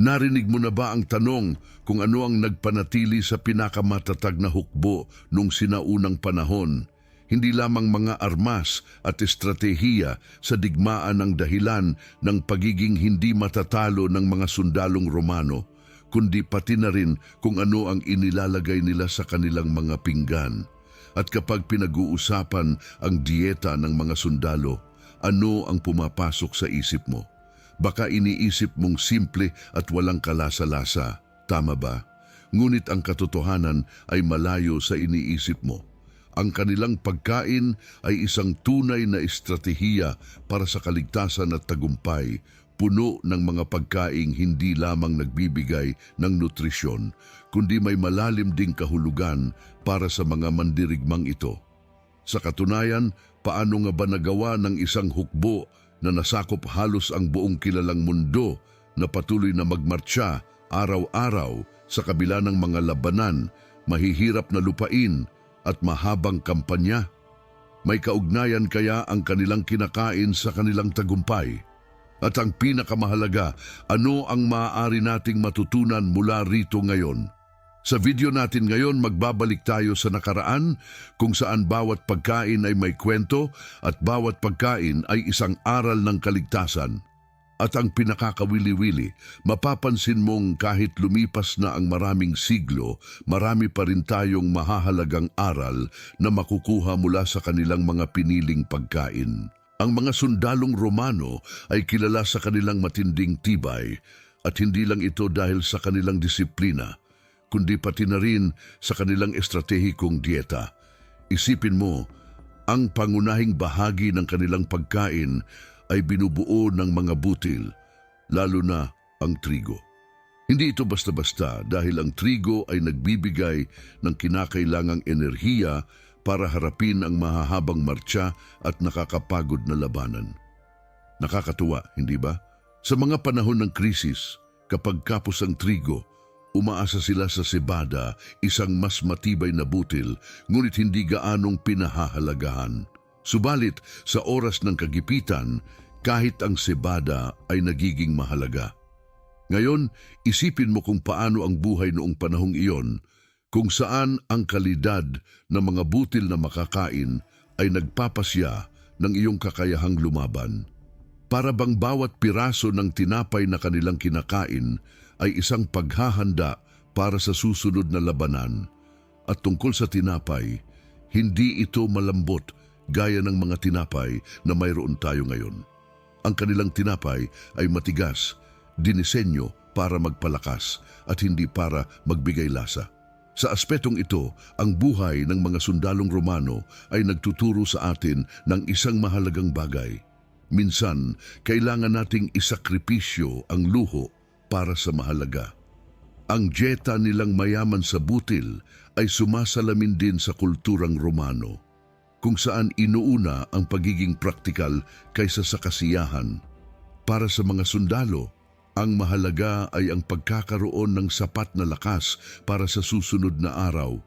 Narinig mo na ba ang tanong kung ano ang nagpanatili sa pinakamatatag na hukbo nung sinaunang panahon? Hindi lamang mga armas at estratehiya sa digmaan ang dahilan ng pagiging hindi matatalo ng mga sundalong Romano, kundi pati na rin kung ano ang inilalagay nila sa kanilang mga pinggan. At kapag pinag-uusapan ang dieta ng mga sundalo, ano ang pumapasok sa isip mo? Baka iniisip mong simple at walang kalasa-lasa. Tama ba? Ngunit ang katotohanan ay malayo sa iniisip mo. Ang kanilang pagkain ay isang tunay na estratehiya para sa kaligtasan at tagumpay, puno ng mga pagkaing hindi lamang nagbibigay ng nutrisyon, kundi may malalim ding kahulugan para sa mga mandirigmang ito. Sa katunayan, paano nga ba nagawa ng isang hukbo na nasakop halos ang buong kilalang mundo na patuloy na magmartsya araw-araw sa kabila ng mga labanan, mahihirap na lupain at mahabang kampanya? May kaugnayan kaya ang kanilang kinakain sa kanilang tagumpay? At ang pinakamahalaga, ano ang maaari nating matutunan mula rito ngayon? Sa video natin ngayon, magbabalik tayo sa nakaraan kung saan bawat pagkain ay may kwento at bawat pagkain ay isang aral ng kaligtasan. At ang pinakakawili-wili, mapapansin mong kahit lumipas na ang maraming siglo, marami pa rin tayong mahahalagang aral na makukuha mula sa kanilang mga piniling pagkain. Ang mga sundalong Romano ay kilala sa kanilang matinding tibay at hindi lang ito dahil sa kanilang disiplina, kundi pati na rin sa kanilang estratehikong dieta. Isipin mo, ang pangunahing bahagi ng kanilang pagkain ay binubuo ng mga butil, lalo na ang trigo. Hindi ito basta-basta dahil ang trigo ay nagbibigay ng kinakailangang enerhiya para harapin ang mahahabang martsya at nakakapagod na labanan. Nakakatuwa, hindi ba? Sa mga panahon ng krisis, kapag kapos ang trigo, umaasa sila sa sebada, isang mas matibay na butil, ngunit hindi gaanong pinahahalagahan. Subalit, sa oras ng kagipitan, kahit ang sebada ay nagiging mahalaga. Ngayon, isipin mo kung paano ang buhay noong panahong iyon, kung saan ang kalidad ng mga butil na makakain ay nagpapasya ng iyong kakayahang lumaban. Para bang bawat piraso ng tinapay na kanilang kinakain ay isang paghahanda para sa susunod na labanan. At tungkol sa tinapay, hindi ito malambot gaya ng mga tinapay na mayroon tayo ngayon. Ang kanilang tinapay ay matigas, dinisenyo para magpalakas at hindi para magbigay lasa. Sa aspetong ito, ang buhay ng mga sundalong Romano ay nagtuturo sa atin ng isang mahalagang bagay. Minsan, kailangan nating isakripisyo ang luho para sa mahalaga. Ang dieta nilang mayaman sa butil ay sumasalamin din sa kulturang Romano, kung saan inuuna ang pagiging praktikal kaysa sa kasiyahan. Para sa mga sundalo, ang mahalaga ay ang pagkakaroon ng sapat na lakas para sa susunod na araw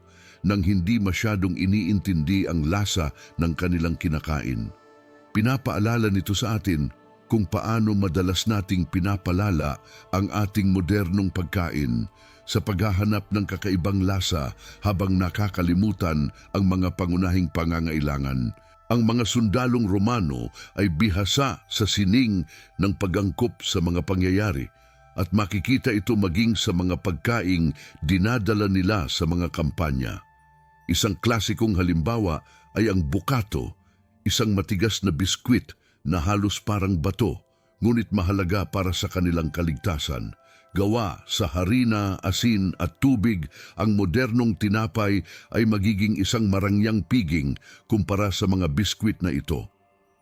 nang hindi masyadong iniintindi ang lasa ng kanilang kinakain. Pinapaalala nito sa atin kung paano madalas nating pinapalala ang ating modernong pagkain sa paghahanap ng kakaibang lasa habang nakakalimutan ang mga pangunahing pangangailangan. Ang mga sundalong Romano ay bihasa sa sining ng pagangkop sa mga pangyayari at makikita ito maging sa mga pagkaing dinadala nila sa mga kampanya. Isang klasikong halimbawa ay ang bukato, isang matigas na biskwit na halos parang bato, ngunit mahalaga para sa kanilang kaligtasan. Gawa sa harina, asin at tubig, ang modernong tinapay ay magiging isang marangyang piging kumpara sa mga biskwit na ito.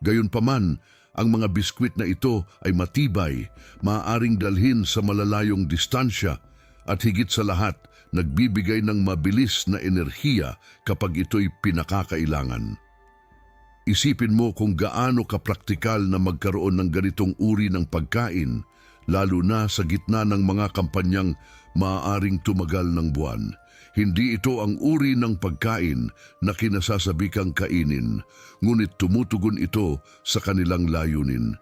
Gayunpaman, ang mga biskwit na ito ay matibay, maaaring dalhin sa malalayong distansya at higit sa lahat, nagbibigay ng mabilis na enerhiya kapag ito'y pinakakailangan. Isipin mo kung gaano kapraktikal na magkaroon ng ganitong uri ng pagkain, lalo na sa gitna ng mga kampanyang maaaring tumagal ng buwan. Hindi ito ang uri ng pagkain na kinasasabi kang kainin, ngunit tumutugon ito sa kanilang layunin.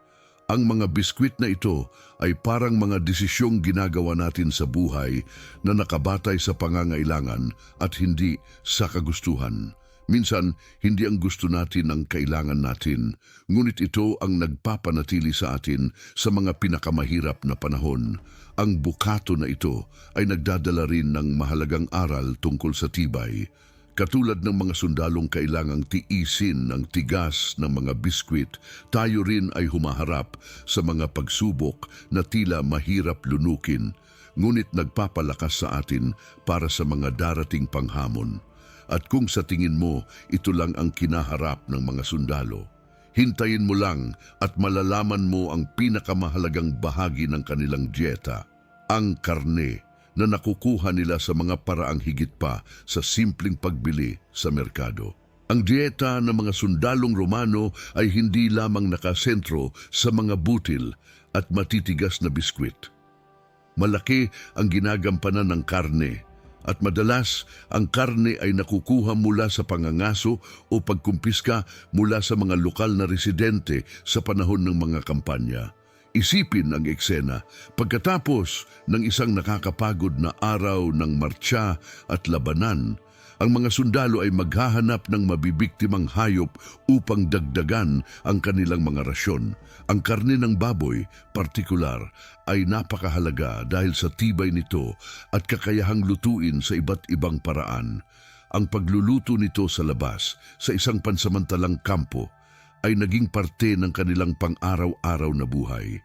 Ang mga biskwit na ito ay parang mga desisyong ginagawa natin sa buhay na nakabatay sa pangangailangan at hindi sa kagustuhan. Minsan, hindi ang gusto natin ang kailangan natin, ngunit ito ang nagpapanatili sa atin sa mga pinakamahirap na panahon. Ang bukato na ito ay nagdadala rin ng mahalagang aral tungkol sa tibay. Katulad ng mga sundalong kailangang tiisin ng tigas ng mga biskwit, tayo rin ay humaharap sa mga pagsubok na tila mahirap lunukin, ngunit nagpapalakas sa atin para sa mga darating panghamon. At kung sa tingin mo ito lang ang kinaharap ng mga sundalo, hintayin mo lang at malalaman mo ang pinakamahalagang bahagi ng kanilang dieta, ang karne na nakukuha nila sa mga paraang higit pa sa simpleng pagbili sa merkado. Ang dieta ng mga sundalong Romano ay hindi lamang nakasentro sa mga butil at matitigas na biskwit. Malaki ang ginagampanan ng karne at madalas ang karne ay nakukuha mula sa pangangaso o pagkumpiska mula sa mga lokal na residente sa panahon ng mga kampanya. Isipin ang eksena pagkatapos ng isang nakakapagod na araw ng martsya at labanan, ang mga sundalo ay maghahanap ng mabibiktimang hayop upang dagdagan ang kanilang mga rasyon. Ang karne ng baboy, partikular, ay napakahalaga dahil sa tibay nito at kakayahang lutuin sa iba't ibang paraan. Ang pagluluto nito sa labas, sa isang pansamantalang kampo, ay naging parte ng kanilang pang-araw-araw na buhay.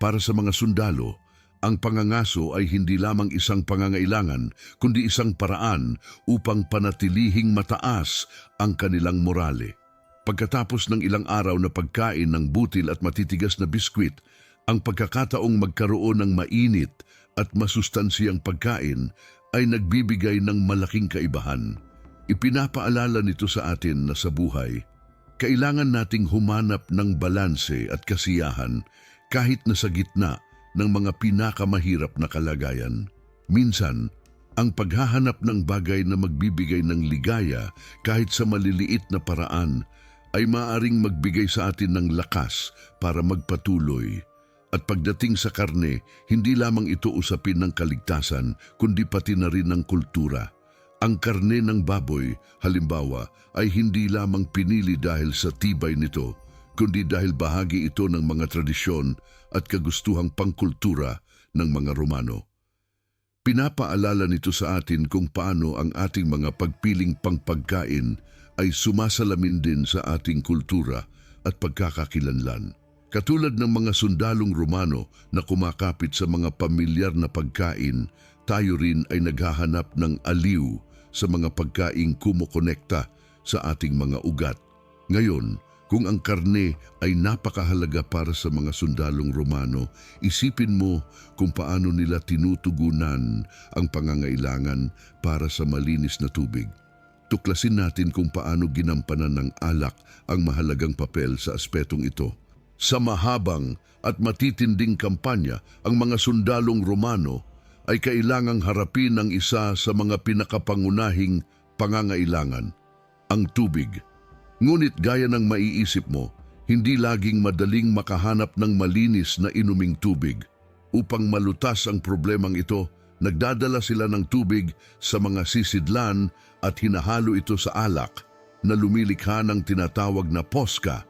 Para sa mga sundalo, ang pangangaso ay hindi lamang isang pangangailangan, kundi isang paraan upang panatilihing mataas ang kanilang morale. Pagkatapos ng ilang araw na pagkain ng butil at matitigas na biskwit, ang pagkakataong magkaroon ng mainit at masustansiyang pagkain ay nagbibigay ng malaking kaibahan. Ipinapaalala nito sa atin na sa buhay, kailangan nating humanap ng balanse at kasiyahan kahit na sa gitna ng mga pinakamahirap na kalagayan. Minsan, ang paghahanap ng bagay na magbibigay ng ligaya kahit sa maliliit na paraan ay maaring magbigay sa atin ng lakas para magpatuloy. At pagdating sa karne, hindi lamang ito usapin ng kaligtasan, kundi pati na rin ng kultura. Ang karne ng baboy, halimbawa, ay hindi lamang pinili dahil sa tibay nito, kundi dahil bahagi ito ng mga tradisyon at kagustuhang pangkultura ng mga Romano. Pinapaalala nito sa atin kung paano ang ating mga pagpiling pangpagkain ay sumasalamin din sa ating kultura at pagkakakilanlan. Katulad ng mga sundalong Romano na kumakapit sa mga pamilyar na pagkain, tayo rin ay naghahanap ng aliw sa mga pagkaing kumukonekta sa ating mga ugat. Ngayon, kung ang karne ay napakahalaga para sa mga sundalong Romano, isipin mo kung paano nila tinutugunan ang pangangailangan para sa malinis na tubig. Tuklasin natin kung paano ginampanan ng alak ang mahalagang papel sa aspetong ito. Sa mahabang at matitinding kampanya, ang mga sundalong Romano ay kailangang harapin ang isa sa mga pinakapangunahing pangangailangan, ang tubig. Ngunit gaya ng maiisip mo, hindi laging madaling makahanap ng malinis na inuming tubig. Upang malutas ang problemang ito, nagdadala sila ng tubig sa mga sisidlan at hinahalo ito sa alak na lumilikha ng tinatawag na poska.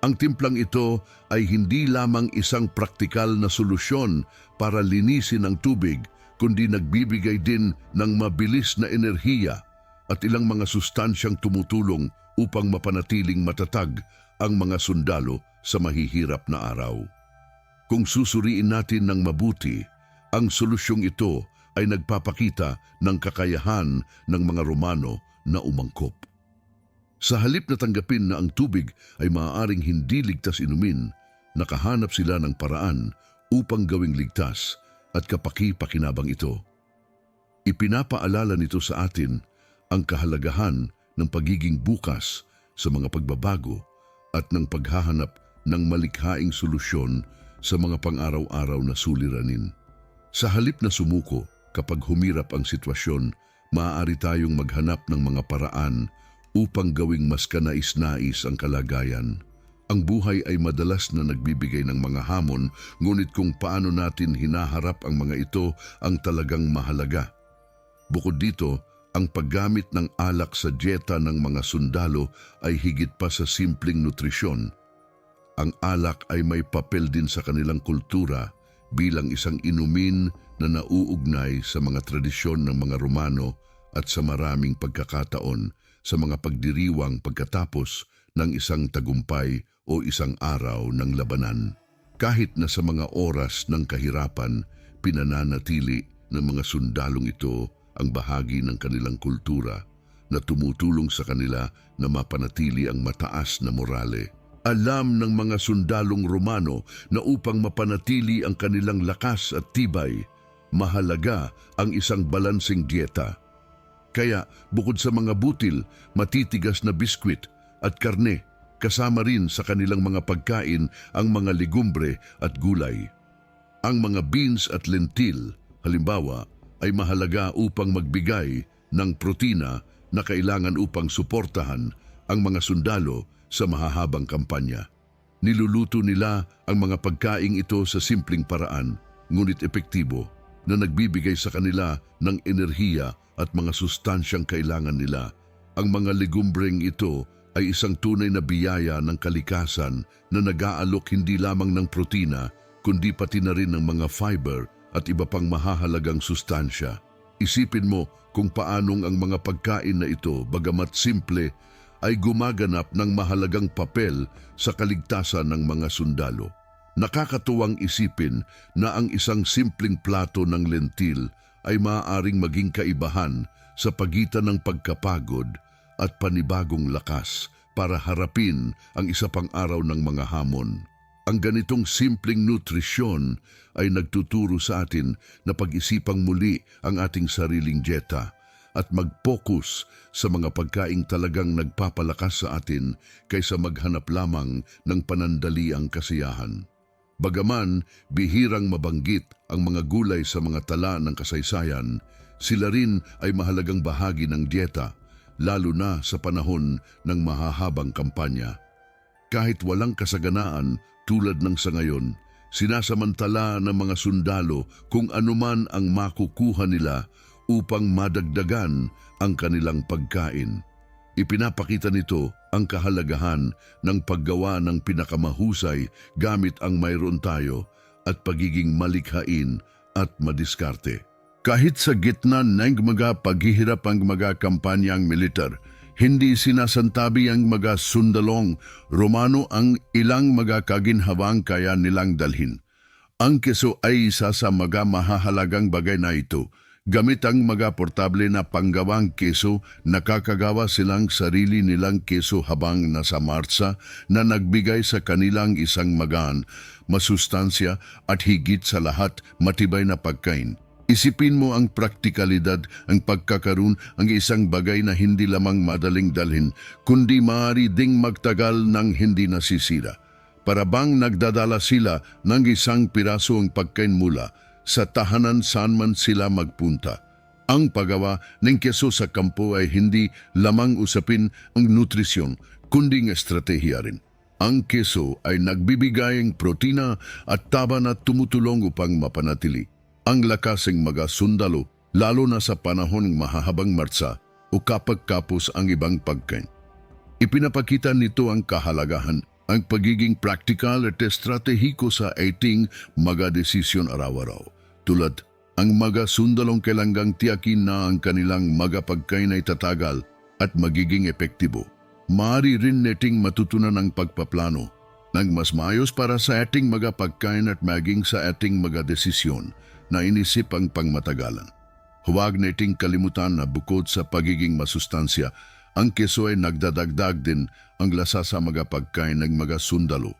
Ang timplang ito ay hindi lamang isang praktikal na solusyon para linisin ang tubig, kundi nagbibigay din ng mabilis na enerhiya at ilang mga sustansyang tumutulong upang mapanatiling matatag ang mga sundalo sa mahihirap na araw. Kung susuriin natin ng mabuti, ang solusyong ito ay nagpapakita ng kakayahan ng mga Romano na umangkop. Sa halip na tanggapin na ang tubig ay maaaring hindi ligtas inumin, nakahanap sila ng paraan upang gawing ligtas at kapaki-pakinabang ito. Ipinapaalala nito sa atin ang kahalagahan ng pagiging bukas sa mga pagbabago at ng paghahanap ng malikhaing solusyon sa mga pang-araw-araw na suliranin. Sa halip na sumuko, kapag humirap ang sitwasyon, maaari tayong maghanap ng mga paraan upang gawing mas kanais-nais ang kalagayan. Ang buhay ay madalas na nagbibigay ng mga hamon, ngunit kung paano natin hinaharap ang mga ito ang talagang mahalaga. Bukod dito, ang paggamit ng alak sa dieta ng mga sundalo ay higit pa sa simpleng nutrisyon. Ang alak ay may papel din sa kanilang kultura bilang isang inumin na nauugnay sa mga tradisyon ng mga Romano at sa maraming pagkakataon sa mga pagdiriwang pagkatapos ng isang tagumpay o isang araw ng labanan. Kahit na sa mga oras ng kahirapan, pinananatili ng mga sundalong ito ang bahagi ng kanilang kultura na tumutulong sa kanila na mapanatili ang mataas na morale. Alam ng mga sundalong Romano na upang mapanatili ang kanilang lakas at tibay, mahalaga ang isang balansing dieta. Kaya bukod sa mga butil, matitigas na biskwit at karne, kasama rin sa kanilang mga pagkain ang mga legumbre at gulay. Ang mga beans at lentil, halimbawa, ay mahalaga upang magbigay ng protina na kailangan upang suportahan ang mga sundalo sa mahahabang kampanya. Niluluto nila ang mga pagkaing ito sa simpleng paraan, ngunit epektibo, na nagbibigay sa kanila ng enerhiya at mga sustansyang kailangan nila. Ang mga legumbreng ito ay isang tunay na biyaya ng kalikasan na nag-aalok hindi lamang ng protina, kundi pati na rin ng mga fiber at iba pang mahahalagang sustansya. Isipin mo kung paanong ang mga pagkain na ito, bagamat simple, ay gumaganap ng mahalagang papel sa kaligtasan ng mga sundalo. Nakakatuwang isipin na ang isang simpleng plato ng lentil ay maaaring maging kaibahan sa pagitan ng pagkapagod at panibagong lakas para harapin ang isa pang araw ng mga hamon. Ang ganitong simpleng nutrisyon ay nagtuturo sa atin na pag-isipang muli ang ating sariling dieta at mag-focus sa mga pagkaing talagang nagpapalakas sa atin kaysa maghanap lamang ng panandaliang kasiyahan. Bagaman bihirang mabanggit ang mga gulay sa mga tala ng kasaysayan, sila rin ay mahalagang bahagi ng dieta, lalo na sa panahon ng mahahabang kampanya. Kahit walang kasaganaan tulad ng sa ngayon, sinasamantala ng mga sundalo kung anuman ang makukuha nila upang madagdagan ang kanilang pagkain. Ipinapakita nito ang kahalagahan ng paggawa ng pinakamahusay gamit ang mayroon tayo at pagiging malikhain at madiskarte. Kahit sa gitna ng mga paghihirap ang mga kampanyang militar, hindi sinasantabi ang mga sundalong Romano ang ilang mga kaginhawang kaya nilang dalhin. Ang keso ay isa sa mga mahahalagang bagay na ito. Gamit ang mga portable na panggawang keso, nakakagawa silang sarili nilang keso habang nasa marsa na nagbigay sa kanilang isang magaan, masustansya at higit sa lahat matibay na pagkain. Isipin mo ang praktikalidad, ang pagkakaroon, ang isang bagay na hindi lamang madaling dalhin, kundi maaari ding magtagal ng hindi nasisira. Para bang nagdadala sila ng isang piraso ang pagkain mula sa tahanan saan man sila magpunta. Ang paggawa ng keso sa kampo ay hindi lamang usapin ang nutrisyon, kundi ng estratehiya rin. Ang keso ay nagbibigay ng protina at taba na tumutulong upang mapanatili ang lakasing mga sundalo lalo na sa panahon ng mahahabang marsa o kapag kapos ang ibang pagkain. Ipinapakita nito ang kahalagahan ang pagiging praktikal at estratehiko sa ating mga desisyon araw-araw. Tulad, ang mga sundalong kailangang tiyakin na ang kanilang mga pagkain ay tatagal at magiging epektibo. Maaari rin neting matutunan ang pagpaplano ng mas maayos para sa ating mga pagkain at maging sa ating mga desisyon na inisip ang pangmatagalan. Huwag neting kalimutan na bukod sa pagiging masustansya, ang keso ay nagdadagdag din ang lasa sa mga pagkain ng mga sundalo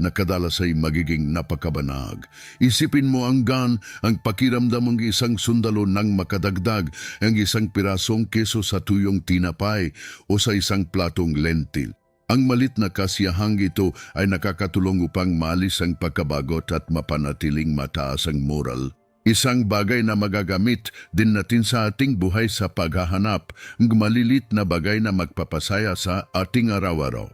na kadalas ay magiging napakabanag. Isipin mo ang gan ang pakiramdam ng isang sundalo nang makadagdag ang isang pirasong keso sa tuyong tinapay o sa isang platong lentil. Ang malit na kasiyahang ito ay nakakatulong upang maalis ang pagkabagot at mapanatiling mataas ang moral. Isang bagay na magagamit din natin sa ating buhay sa paghahanap ng malilit na bagay na magpapasaya sa ating araw-araw.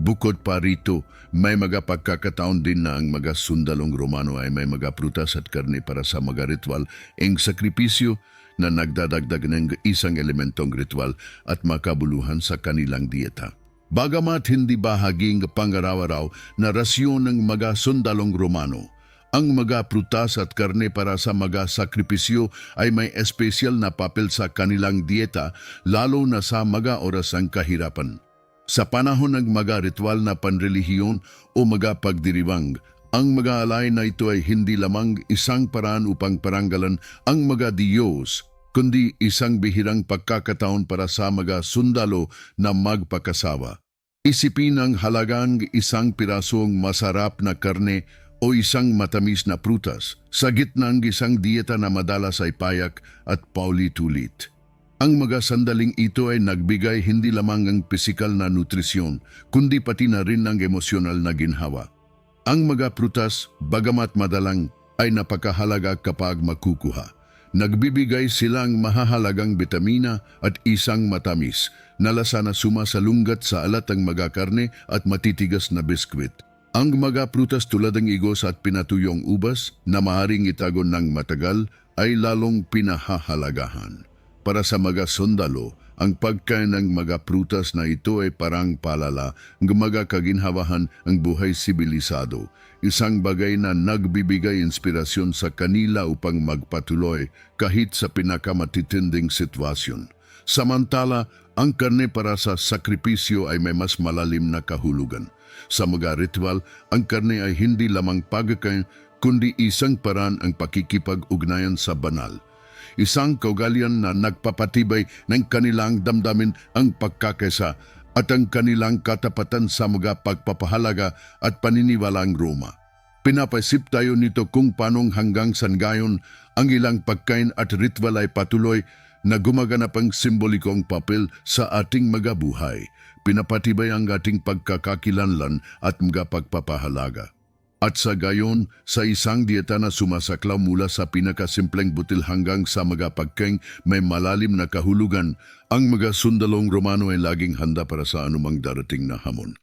Bukod pa rito, may mga pagkakataon din na ang mga sundalong Romano ay may mga prutas at karne para sa mga ritual ang sakripisyo na nagdadagdag ng isang elementong ritual at makabuluhan sa kanilang dieta. Bagamat hindi bahaging pangaraw-araw na rasyon ng mga sundalong Romano, ang mga prutas at karne para sa mga sakripisyo ay may espesyal na papel sa kanilang dieta lalo na sa mga oras ng kahirapan. Sa panahon ng mga ritual na panrelihiyon o mga pagdiriwang, ang mga alay na ito ay hindi lamang isang paraan upang paranggalan ang mga Diyos, kundi isang bihirang pagkakataon para sa mga sundalo na magpakasawa. Isipin ang halagang isang pirasong masarap na karne o isang matamis na prutas sa gitna ng isang dieta na madalas ay payak at paulit-ulit. Ang mga sandaling ito ay nagbigay hindi lamang ng pisikal na nutrisyon, kundi pati na rin ng emosyonal na ginhawa. Ang mga prutas, bagamat madalang, ay napakahalaga kapag makukuha. Nagbibigay silang mahahalagang bitamina at isang matamis na lasa na sumasalunggat sa alat ng mga karne at matitigas na biskwit. Ang mga prutas tulad ng igos at pinatuyong ubas na maaaring itago ng matagal ay lalong pinahahalagahan. Para sa mga sundalo, ang pagkain ng mga prutas na ito ay parang palala ng mga kaginhawahan ng buhay sibilisado, isang bagay na nagbibigay inspirasyon sa kanila upang magpatuloy kahit sa pinakamatitinding sitwasyon. Samantala, ang karne para sa sakripisyo ay may mas malalim na kahulugan. Sa mga ritual, ang karne ay hindi lamang pagkain kundi isang paraan ang pakikipag-ugnayan sa banal. Isang kaugalian na nagpapatibay ng kanilang damdamin ang pagkakesa at ang kanilang katapatan sa mga pagpapahalaga at paniniwalaang Roma. Pinapaisip tayo nito kung panong hanggang sangayon ang ilang pagkain at ritual ay patuloy na gumaganap ang simbolikong papel sa ating mga buhay. Pinapatibay ang ating pagkakakilanlan at mga pagpapahalaga. At sa gayon, sa isang dieta na sumasaklaw mula sa pinakasimpleng butil hanggang sa mga pagkain may malalim na kahulugan, ang mga sundalong Romano ay laging handa para sa anumang darating na hamon.